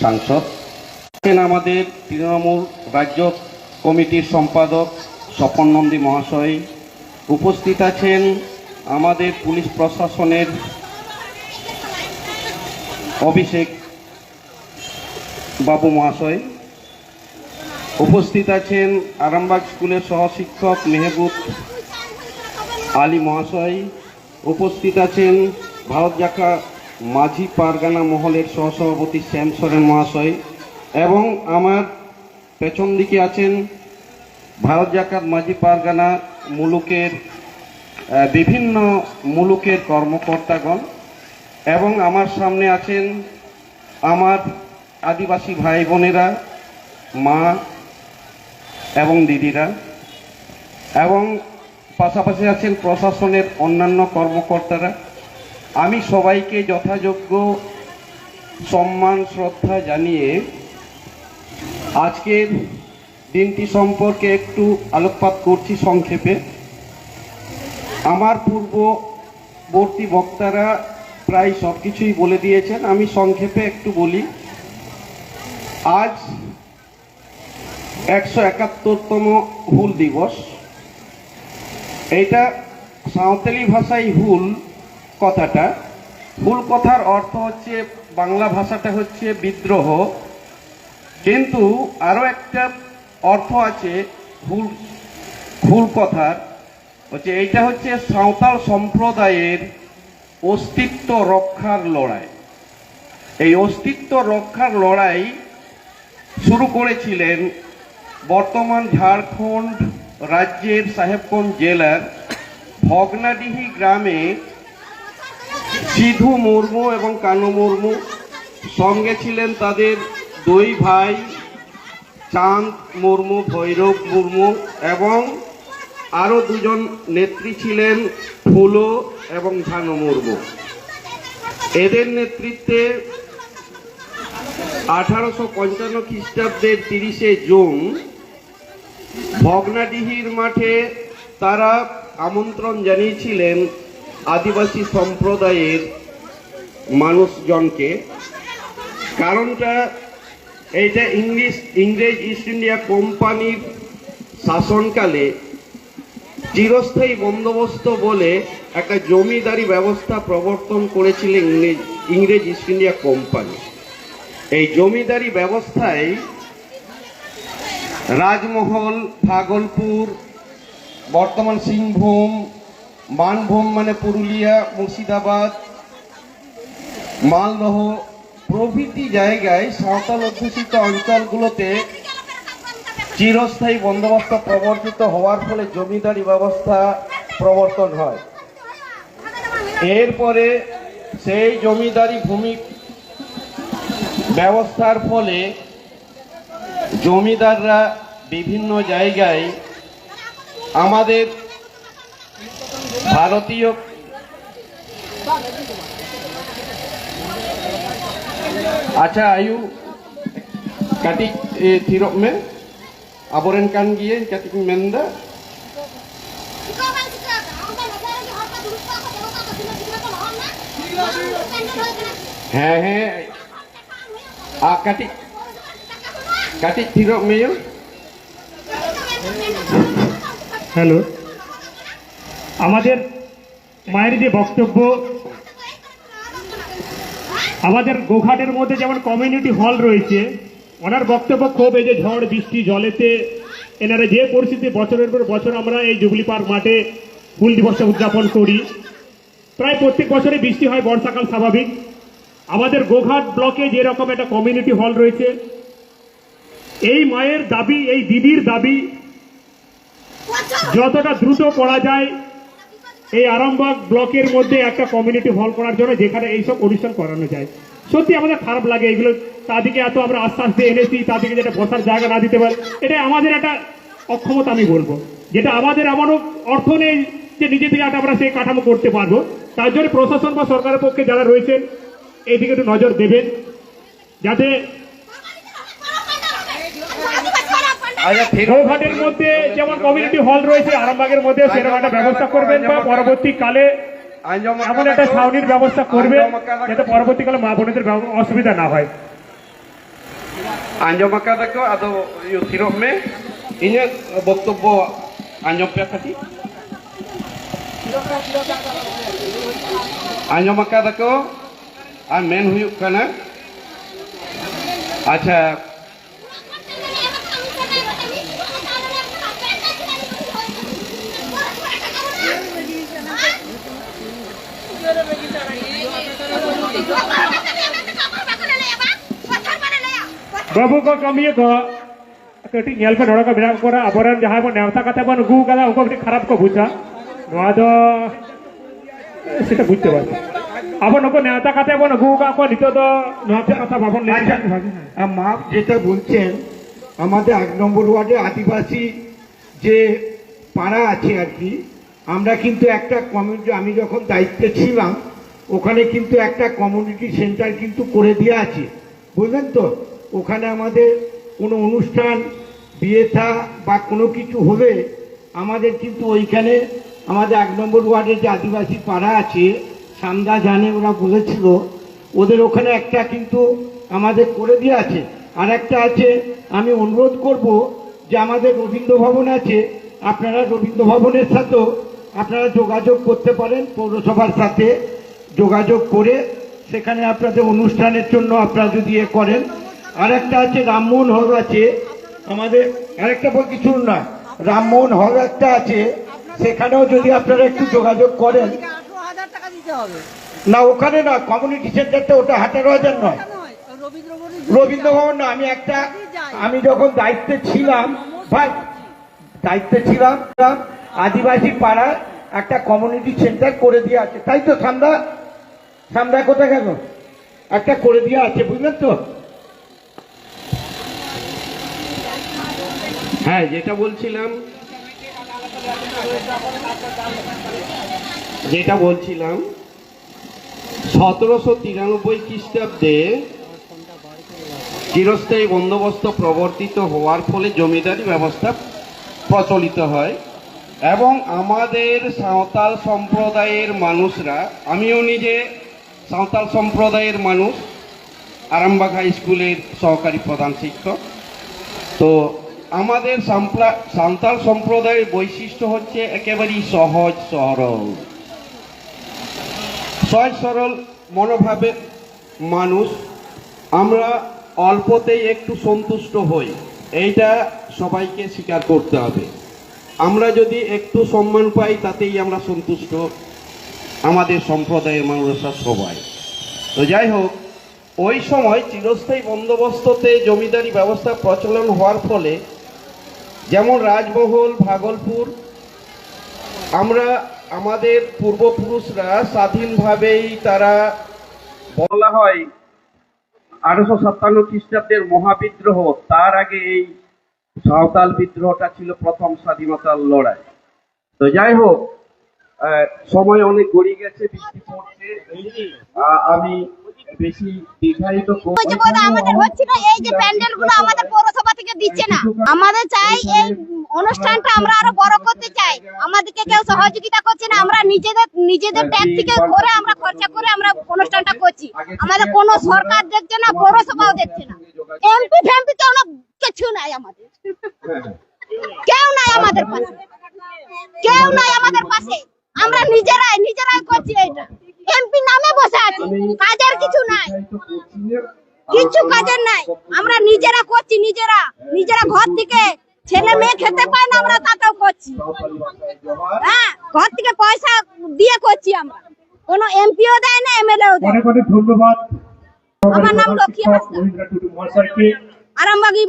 সাংসদ। আমাদের তৃণমূল রাজ্য কমিটির সম্পাদক স্বপন নন্দী মহাশয়। উপস্থিত আছেন আমাদের পুলিশ প্রশাসনের অভিষেক বাবু মহাশয়। উপস্থিত আছেন আরামবাগ স্কুলের সহশিক্ষক মেহবুব আলী মহাশয়। উপস্থিত আছেন ভারত জাকা মাঝি পারগানা মহলের সহসভাপতি শ্যাম সরেন মহাশয় এবং আমার পেছন দিকে আছেন ভারত জাকাত মাঝি পারগানা মুলুকের বিভিন্ন মুলুকের কর্মকর্তাগণ এবং আমার সামনে আছেন আমার আদিবাসী ভাই বোনেরা মা এবং দিদিরা এবং পাশাপাশি আছেন প্রশাসনের অন্যান্য কর্মকর্তারা। আমি সবাইকে যথাযোগ্য সম্মান, শ্রদ্ধা জানিয়ে আজকের দিনটি সম্পর্কে একটু আলোকপাত করছি সংক্ষেপে। আমার পূর্ববর্তী বক্তারা প্রায় সব কিছুই বলে দিয়েছেন, আমি সংক্ষেপে একটু বলি। আজ একশো একাত্তরতম হুল দিবস। এইটা সাঁওতালি ভাষায় হুল কথাটা। হুল কথার অর্থ হচ্ছে, বাংলা ভাষাটা হচ্ছে বিদ্রোহ। কিন্তু আরও একটা অর্থ আছে হুল হুল কথার। হচ্ছে এইটা হচ্ছে সাঁওতাল সম্প্রদায়ের অস্তিত্ব রক্ষার লড়াই। এই অস্তিত্ব রক্ষার লড়াই শুরু করেছিলেন বর্তমান ঝাড়খণ্ড রাজ্যের সাহেবগঞ্জ জেলার ভগনাডিহি গ্রামে সিধু মুর্মু এবং কানু মুর্মু সঙ্গে ছিলেন তাদের দুই ভাই, চাঁদ মুর্মু, ভৈরব মুর্মু এবং আরও দুজন নেত্রী ছিলেন ফুলো এবং ঝানু মুর্মু। এদের নেতৃত্বে আঠারোশো পঞ্চান্ন খ্রিস্টাব্দের তিরিশে জুন ভগ্নাডিহির মাঠে তারা আমন্ত্রণ জানিয়েছিলেন আদিবাসী সম্প্রদায়ের মানুষজনকে। কারণটা এইটা ইংলিশ, ইংরেজ ইস্ট ইন্ডিয়া কোম্পানির শাসনকালে চিরস্থায়ী বন্দোবস্ত বলে একটা জমিদারি ব্যবস্থা প্রবর্তন করেছিলেন ইংরেজ ইংরেজ ইস্ট ইন্ডিয়া কোম্পানি। এই জমিদারি ব্যবস্থায় রাজমহল, ভাগলপুর, বর্তমান সিংভূম মানভূম মানে পুরুলিয়া, মুর্শিদাবাদ। মালদহ প্রভৃতি জায়গায় সাঁওতাল অধ্যুষিত অঞ্চলগুলোতে চিরস্থায়ী বন্দোবস্ত প্রবর্তিত হওয়ার ফলে জমিদারি ব্যবস্থা প্রবর্তন হয়। এরপরে সেই জমিদারি ভূমি ব্যবস্থার ফলে জমিদাররা বিভিন্ন জায়গায় আমাদের ভারতীয় আচ্ছা আয়ু কাটিক থিরক মে আবরেন কান গিয়ে কাটিক মেন্দা হ্যাঁ হ্যাঁ। আর কাটিক কাটিক থিরক মেয়ে হ্যালো আমাদের মায়ের যে বক্তব্য আমাদের গোঘাটের মধ্যে যেমন কমিউনিটি হল রয়েছে ওনার বক্তব্য খুব এই যে ঝড় বৃষ্টি জলেতে এনারা যে পরিস্থিতি বছরের পর বছর আমরা এই জুবলি পার্ক মাঠে হুল দিবস উদযাপন করি। প্রায় প্রত্যেক বছরে বৃষ্টি হয় বর্ষাকাল স্বাভাবিক। আমাদের গোঘাট ব্লকে যেরকম একটা কমিউনিটি হল রয়েছে এই মায়ের দাবি এই দিদির দাবি যতটা দ্রুত করা যায় এই আরামবাগ ব্লকের মধ্যে একটা কমিউনিটি হল করার জন্য যেখানে এইসব অনুষ্ঠান করানো যায়। সত্যি আমাদের খারাপ লাগে এগুলো। তাদেরকে এত আমরা আশ্বাস দিয়ে এনেছি, তাদেরকে যেটা বসার জায়গা না দিতে পারে। এটা আমাদের একটা অক্ষমতা আমি বলব। যেটা আমাদের এমনও অর্থ নেই যে নিজে থেকে একটা আমরা সেই কাঠামো করতে পারব। তার জন্য প্রশাসন বা সরকারের পক্ষে যারা রয়েছেন, এইদিকে একটু নজর দেবেন। যাতে আচ্ছা tirok গৌঘাটের মধ্যে যেমন কমিউনিটি হল রয়েছে আরামবাগের মধ্যে সেরকম একটা ব্যবস্থা করবেন বা পরবর্তীকালে আঞ্জম এমন একটা ছাউনির ব্যবস্থা করবে যাতে পরবর্তীকালে মা বোনেদের ব্যব- অসুবিধা না হয় ᱟᱸᱡᱚᱢ ᱟᱠᱟᱫᱟ ᱠᱚ ᱟᱫᱚ ᱤᱭᱟᱹ ᱛᱷᱤᱨᱚᱜ ᱢᱮ ᱤᱧᱟᱹᱜ ᱵᱚᱠᱛᱚᱵᱽᱵᱚ ᱟᱸᱡᱚᱢ ᱯᱮ ᱠᱟᱹᱴᱤᱡ ᱟᱸᱡᱚᱢ ᱟᱠᱟᱫᱟ ᱠᱚ ᱟᱨ ᱢᱮᱱ ᱦᱩᱭᱩᱜ ᱠᱟᱱᱟ ᱟᱪᱪᱷᱟ ᱵᱟᱹᱵᱩ ᱠᱚ ᱠᱟᱹᱢᱤᱭᱟᱹ ᱠᱚ ᱠᱟᱹᱴᱤᱡ ᱧᱮᱞ ᱯᱮ ᱱᱚᱰᱮ ᱠᱚ ᱢᱮᱱᱟᱜ ᱠᱚᱣᱟ ᱟᱵᱚᱨᱮᱱ ᱡᱟᱦᱟᱸᱭ ᱵᱚᱱ ᱱᱮᱣᱛᱟ ᱠᱟᱛᱮ ᱵᱚᱱ ᱟᱹᱜᱩ ᱠᱟᱫᱟ ᱩᱱᱠᱩ ᱠᱟᱹᱴᱤᱡ ᱠᱷᱟᱨᱟᱯ ᱠᱚ ᱵᱩᱡᱟ ᱱᱚᱣᱟ ᱫᱚ সেটা বুঝতে পারছি আবার নকো নেতা কাতে বন গু কা কো নিতো তো নহাতে কথা বাবন লে আচ্ছা আর মা যেটা বলছেন আমাদের এক নম্বর ওয়ার্ডে আদিবাসী যে পাড়া আছে আর কি আমরা কিন্তু একটা কমিউনিটি আমি যখন দায়িত্বে ছিলাম ওখানে কিন্তু একটা কমিউনিটি সেন্টার কিন্তু করে দিয়ে আছে বুঝলেন তো ওখানে আমাদের কোনো অনুষ্ঠান, বিয়ে থা বা কোনো কিছু হলে আমাদের কিন্তু ওইখানে আমাদের এক নম্বর ওয়ার্ডের যে আদিবাসী পাড়া আছে সান্দা জানে ওরা বলেছিল, ওদের ওখানে একটা কিন্তু আমাদের করে দিয়ে আছে। আর একটা আছে, আমি অনুরোধ করব যে আমাদের রবীন্দ্র ভবন আছে, আপনারা রবীন্দ্র ভবনের সাথেও আপনারা যোগাযোগ করতে পারেন, পৌরসভার সাথে যোগাযোগ করে সেখানে আপনাদের অনুষ্ঠানের জন্য আপনারা যদি এ করেন আর একটা আছে রামমোহন হল আছে আমাদের আরেকটা বলছি শুনুন না রামমোহন হল একটা আছে, সেখানেও যদি আপনারা একটু যোগাযোগ করেন। না, ওখানে না কমিউনিটি সেন্টারটা ওটা আঠারো হাজার নয়। রবীন্দ্র ভবন না, আমি একটা, আমি যখন দায়িত্বে ছিলাম, ভাই, দায়িত্বে ছিলাম আদিবাসী পাড়ার একটা কমিউনিটি সেন্টার করে দিয়ে আছে। তাই তো সামদা সামদা কোথায় গেল? একটা করে দিয়ে আছে, বুঝলেন তো? হ্যাঁ যেটা বলছিলাম যেটা বলছিলাম, সতেরোশো তিরানব্বই খ্রিস্টাব্দে চিরস্থায়ী বন্দোবস্ত প্রবর্তিত হওয়ার ফলে জমিদারি ব্যবস্থা প্রচলিত হয় এবং আমাদের সাঁওতাল সম্প্রদায়ের মানুষরা, আমিও নিজে সাঁওতাল সম্প্রদায়ের মানুষ, আরামবাগ হাই স্কুলের সহকারী প্রধান শিক্ষক। তো আমাদের সাঁওতাল সম্প্রদায়ের বৈশিষ্ট্য হচ্ছে একেবারেই সহজ, সরল। সহজ, সরল মনোভাবের মানুষ, আমরা অল্পতেই একটু সন্তুষ্ট হই। এইটা সবাইকে স্বীকার করতে হবে। আমরা যদি একটু সম্মান পাই, তাতেই আমরা সন্তুষ্ট আমাদের সম্প্রদায়ের মানুষরা সবাই। তো যাই হোক, ওই সময় চিরস্থায়ী বন্দোবস্ততে জমিদারি ব্যবস্থা প্রচলন হওয়ার ফলে যেমন রাজমহল ভাগলপুর, আমরা আমাদের পূর্বপুরুষরা স্বাধীনভাবেই তারা বলা হয় আঠারোশো সাতান্ন খ্রিস্টাব্দের মহাবিদ্রোহ। তার আগে এই সাঁওতাল বিদ্রোহটা ছিল প্রথম স্বাধীনতার লড়াই। তো যাই হোক সময় অনেক গড়িয়ে গেছে, বৃষ্টি পড়ছে। আমি বেশি দীর্ঘায়িত আমাদের হচ্ছে না এই যে আমাদের থেকে দিচ্ছে না। আমাদের চাই এই অনুষ্ঠানটা আমরা আরও বড় করতে চাই। আমাদেরকে কেউ সহযোগিতা করছে না। আমরা নিজেদের নিজেদের ট্যাক্স থেকে করে আমরা খরচা করে আমরা অনুষ্ঠানটা করছি। আমাদের কোনো সরকার দেখছে না পৌরসভাও দেখছে না। এমপি ফেমপি না কিছু নাই আমাদের। কেউ নাই আমাদের পাশে। কেউ নাই আমাদের পাশে। আমরা নিজেরাই নিজেরাই করছি এটা এমপি নামে বসে আছি। কাজের কিছু নাই। কিছু কাজের নাই। আমরা নিজেরা করছি নিজেরা নিজেরা ঘর থেকে ছেলে মেয়ে খেতে পায় না আমরা তাতেও করছি। হ্যাঁ ঘর থেকে পয়সা দিয়ে করছি আমরা। কোনো এমপিও দেয় না এমএলএও দেয় ধন্যবাদ। আমার নাম লক্ষ্মী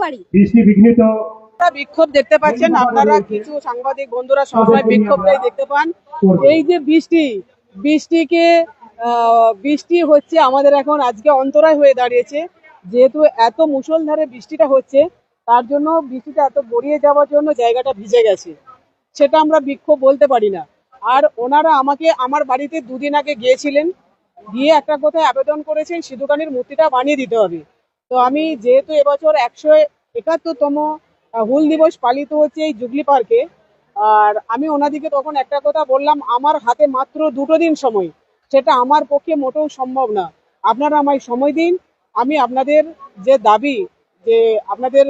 বাড়ি। বিঘ্নিত। আপনারা বিক্ষোভ দেখতে পাচ্ছেন আপনারা কিছু সাংবাদিক বন্ধুরা সবসময় বিক্ষোভটাই দেখতে পান। এই যে বৃষ্টি বৃষ্টিকে বৃষ্টি হচ্ছে, আমাদের এখন আজকে অন্তরায় হয়ে দাঁড়িয়েছে। যেহেতু এত মুষলধারে বৃষ্টিটা হচ্ছে, তার জন্য বৃষ্টিটা এত গড়িয়ে যাওয়ার জন্য জায়গাটা ভিজে গেছে। সেটা আমরা বিক্ষোভ বলতে পারি না। আর ওনারা আমাকে আমার বাড়িতে দুদিন আগে গিয়েছিলেন, গিয়ে একটা কোথায় আবেদন করেছেন, সিধুকানির মূর্তিটা বানিয়ে দিতে হবে। তো আমি যেহেতু এবছর একশো একাত্তরতম হুল দিবস পালিত হচ্ছে এই জুগলি পার্কে, আর আমি ওনাদিকে তখন একটা কথা বললাম, আমার হাতে মাত্র দুটো দিন সময়। সেটা আমার পক্ষে মোটেও সম্ভব না। আপনারা আমায় সময় দিন। আমি আপনাদের যে দাবি, যে আপনাদের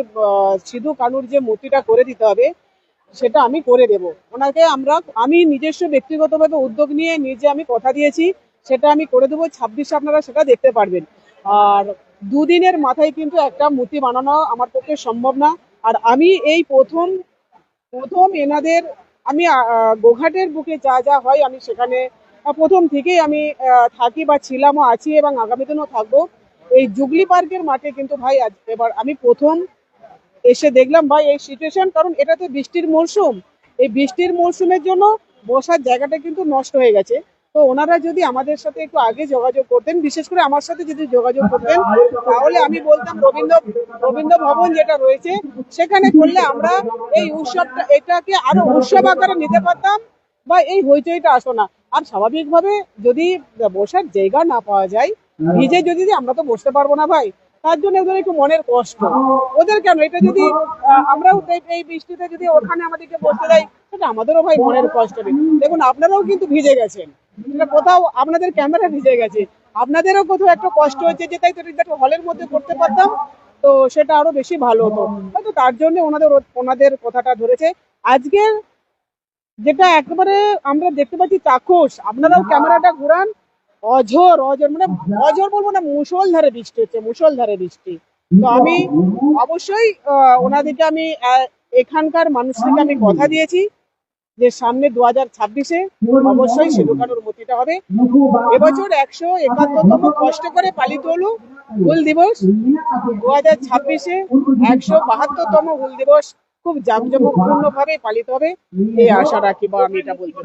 সিধু কানুর যে মূর্তিটা করে দিতে হবে, সেটা আমি করে দেব। ওনাকে আমরা, আমি নিজস্ব ব্যক্তিগতভাবে উদ্যোগ নিয়ে নিজে আমি কথা দিয়েছি, সেটা আমি করে দেবো। ছাব্বিশে আপনারা সেটা দেখতে পারবেন। আর দুদিনের মাথায় কিন্তু একটা মূর্তি বানানো আমার পক্ষে সম্ভব না। আর আমি এই প্রথম প্রথম এনাদের, আমি গোঘাটের বুকে যা যা হয় আমি সেখানে প্রথম থেকেই আমি থাকি বা ছিলামও আছি এবং আগামী দিনও থাকব। এই জুগলি পার্কের মাঠে কিন্তু ভাই এবার আমি প্রথম এসে দেখলাম ভাই এই সিচুয়েশন কারণ এটা তো বৃষ্টির মরশুম। এই বৃষ্টির মরশুমের জন্য বসার জায়গাটা কিন্তু নষ্ট হয়ে গেছে। তো ওনারা যদি আমাদের সাথে একটু আগে যোগাযোগ করতেন, বিশেষ করে আমার সাথে যদি যোগাযোগ করতেন, তাহলে আমি বলতাম রবীন্দ্র রবীন্দ্র ভবন যেটা রয়েছে, সেখানে করলে আমরা এই উৎসবটা, এটাকে আরও উৎসব আকারে নিতে পারতাম। বা এই হইচইটা আসো না। আর স্বাভাবিকভাবে যদি বসার জায়গা না পাওয়া যায় ভিজে যদি আমরা তো বসতে পারব না ভাই, তার জন্য ওদের একটু মনের কষ্ট। ওদের কেন? এটা যদি আমরাও এই বৃষ্টিতে যদি ওখানে আমাদেরকে বসতে দেয়, সেটা আমাদেরও ভাই মনের কষ্ট নেই। দেখুন, আপনারাও কিন্তু ভিজে গেছেন। কোথাও আপনাদের ক্যামেরা ভিজে গেছে। আপনাদেরও কোথাও একটা কষ্ট হচ্ছে যে তাই তো একটা হলের মধ্যে করতে পারতাম, তো সেটা আরও বেশি ভালো হতো। হয়তো তার জন্য ওনাদের ওনাদের কথাটা ধরেছে। আজকের যেটা একেবারে আমরা দেখতে পাচ্ছি চাক্ষুষ। আপনারাও ক্যামেরাটা ঘুরান। অঝোর অঝোর মানে অঝোর বলব না মুষলধারে বৃষ্টি হচ্ছে মুষলধারে বৃষ্টি। তো আমি অবশ্যই ওনাদেরকে আমি এখানকার মানুষদেরকে আমি কথা দিয়েছি যে সামনে দু হাজার ছাব্বিশে অবশ্যই সিধু কানুর মূর্তিটা হবে। এবছর একশো একাত্তরতম কষ্ট করে পালিত হলো হুল দিবস। দু হাজার ছাব্বিশে একশো বাহাত্তরতম হুল দিবস। খুব জাঁকজমকপূর্ণ ভাবে পালিত হবে এই আশা রাখি বা আমি এটা বলতে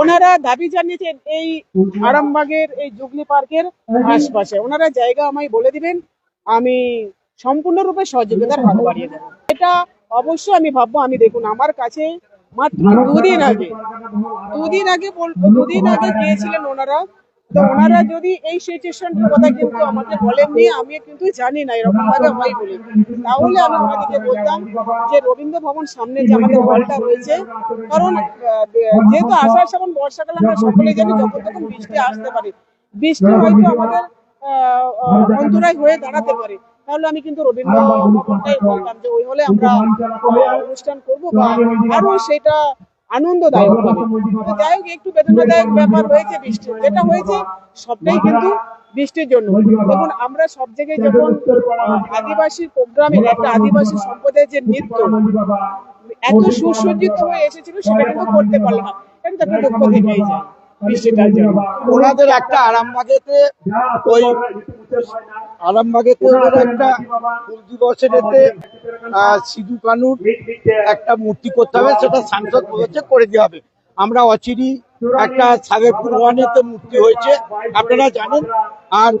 ওনারা দাবি জানিয়েছেন এই আরামবাগের, এই জুগলি পার্কের আশপাশে। ওনারা জায়গা আমায় বলে দিবেন, আমি সম্পূর্ণরূপে সহযোগিতার হাত বাড়িয়ে দেবো। এটা অবশ্যই আমি ভাববো, আমি দেখুন আমার কাছে মাত্র দুদিন আগে দুদিন আগে দুদিন আগে গিয়েছিলেন ওনারা তো ওনারা যদি এই সিচুয়েশনটার কথা কিন্তু আমাকে বলেননি আমি কিন্তু জানি না, এরকম ভাবে হয় বলে। তাহলে আমি ওনাদেরকে বলতাম যে রবীন্দ্র ভবন সামনে যে আমাদের হলটা রয়েছে, কারণ যেহেতু আষাঢ় শ্রাবণ, বর্ষাকালে আমরা সকলেই জানি, যখন তখন বৃষ্টি আসতে পারে। বৃষ্টি হয়তো আমাদের অন্তরায় হয়ে দাঁড়াতে পারে। তাহলে আমি কিন্তু রবীন্দ্র ভবনটাই বলতাম যে ওই হলে আমরা অনুষ্ঠান করব বা আরও সেটা আনন্দদায়ক। হবে যাই হোক একটু বেদনাদায়ক ব্যাপার হয়েছে বৃষ্টি। যেটা হয়েছে সবটাই কিন্তু বৃষ্টির জন্য। দেখুন আমরা সব জায়গায় যখন আদিবাসী প্রোগ্রামে একটা আদিবাসী সম্প্রদায়ের যে নৃত্য এত সুসজ্জিত হয়ে এসেছিল সেটা কিন্তু করতে পারলাম না। এটা একটা দুঃখ থেকেই যায় বৃষ্টিটার জন্য। ওনাদের একটা আরামবাগেতে ওই আরামবাগেতে ওদের একটা ফুল দিবসের এতে সিধু কানুর একটা মূর্তি করতে হবে সেটা সাংসদ বলেছে করে দেওয়া হবে। আমরা অচিরি একটা সাগরপুর ওয়ানেতে মূর্তি হয়েছে আপনারা জানেন। আর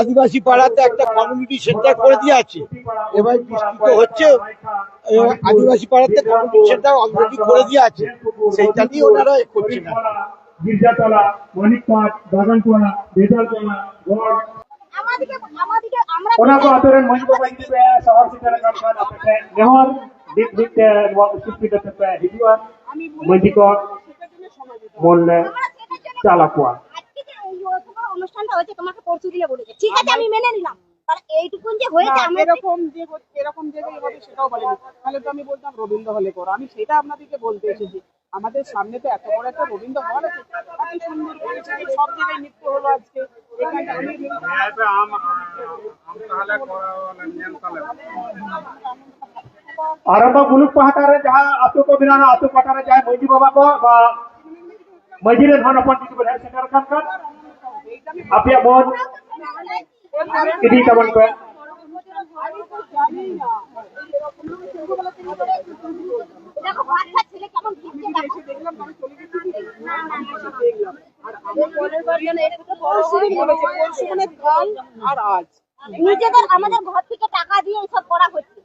আদিবাসী পাড়াতে একটা কমিউনিটি সেন্টার করে দিয়ে আছে। এবার বৃষ্টি তো হচ্ছে আদিবাসী পাড়াতে কমিউনিটি সেন্টার অলরেডি করে দিয়ে আছে। সেইটা দিয়ে ওনারা করছে না গির্জাতলা মণিকপাট বাগানটোলা বেতালতলা গড় যে হয়েছে আমি এরকম যে এরকম হবে সেটাও তাহলে তো আমি বলতাম রবীন্দ্র হলে করো আমি সেটা আপনাদেরকে বলতে এসেছি। আমাদের সামনে তো এত বড় একটা রবীন্দ্র হল আছে সব জায়গায় নৃত্য হলো আজকে। आरंभ मुलुक पहाटारे जहाँ आतु को बिना आतु पहाटारे जहाँ मजी बाबा को मजी रे धन अपन जितु बधाई सेंटर खान खान आप बोन इदी तबन पे। আর মানে আজ নিজেদের আমাদের ঘর থেকে টাকা দিয়ে এইসব করা হচ্ছে।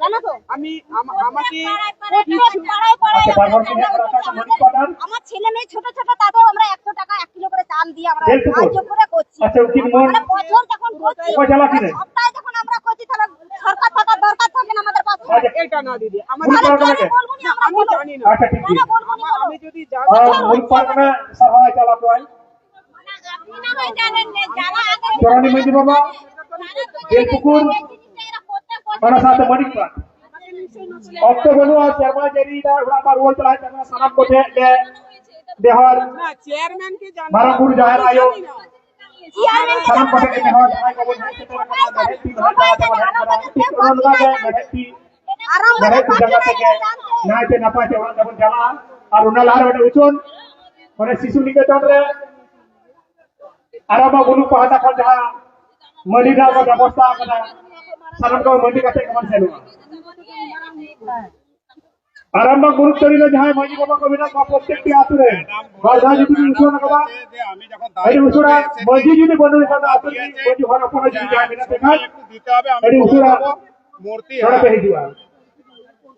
জানো তো? আমি আমাকে প্রত্যেক পাড়ায় পাড়ায় আচ্ছা, আমরা ছেলে মেয়ে ছোট ছোট তাতেও আমরা একশো টাকা এক কিলো করে চাল দিয়ে আমরা করে? সাহায্য করে করছি। আচ্ছা, উকিল বছর যখন করছি না দিদি আমাদের আমি জানি না আমি যদি জানি সভায় চালাতে হয় চরণী মন্দির বাবা বেলপুকুর మన సాత మణిక్ అక్టోబర్ చర్మా జరిగిన ఉడాపా రోల్ చలా చర్మా సనమ్ కోటే లే దేహర్ చైర్మన్ के जाने मारापुर ज़ाहिर आयो सनम कोटे के देहर आय को बोल है জাহের আয়ো। চেয়ারম্যানকে ᱥᱟᱱᱟᱢ জানাবো। ᱠᱚᱴᱷᱮᱱ ᱜᱮ ᱱᱮᱦᱚᱨ ᱡᱟᱦᱟᱸᱭ ᱠᱚᱵᱚᱱ ᱦᱮᱡ ᱥᱮᱴᱮᱨ ᱟᱠᱟᱱᱟ ᱢᱮᱲᱦᱮᱫ ᱛᱤ ᱫᱚᱦᱚ ᱠᱟᱛᱮ ᱵᱚᱱ ᱦᱮᱡ ᱟᱠᱟᱱᱟ ᱴᱷᱤᱠ ᱚᱱᱟ ᱜᱮ ᱢᱮᱲᱦᱮᱫ ᱛᱤ আরামবাগের ᱢᱮᱲᱦᱮᱫ ᱛᱤ ᱡᱟᱸᱜᱟ পাখিটাকে ᱛᱮᱜᱮ জানতে। ᱱᱟᱭᱛᱮ ᱱᱟᱯᱟᱭ ᱛᱮ ᱚᱲᱟᱜ ᱛᱮᱵᱚᱱ ᱪᱟᱞᱟᱜᱼᱟ ᱟᱨ ᱚᱱᱟ ᱞᱟᱦᱟᱨᱮ ᱢᱤᱫᱴᱮᱱ ᱩᱪᱩᱱ ᱚᱱᱮ ᱥᱤᱥᱩ ᱱᱤᱠᱮᱛᱚᱱ ᱨᱮ ᱟᱨᱟᱢᱵᱟ ᱵᱩᱨᱩ ᱯᱟᱦᱴᱟ ᱠᱷᱚᱱ ᱡᱟᱦᱟᱸ ᱢᱟᱹᱰᱤ ᱫᱟᱜ ᱵᱚᱱ ᱵᱮᱵᱚᱥᱛᱷᱟ ᱟᱠᱟᱫᱟ ᱥᱟᱱᱟᱢ ᱠᱚ ᱢᱟᱹᱰᱤ ᱠᱟᱛᱮ ᱜᱮᱵᱚᱱ ᱥᱮᱱᱚᱜᱼᱟ আরামবাগ গুরুত্বরী যাহাই মাঝি বাবা কো মেনা কো প্রত্যেকটি আতুরে বাধা যদি উঠোন কবা আমি যখন এটি উসুরা মাঝি যদি বন্ধু সাথে আতুরি মাঝি ঘর আপন যদি যায় মেনা দেখা একটু দিতে হবে আমি এটি উসুরা মূর্তি ছড়া পেহি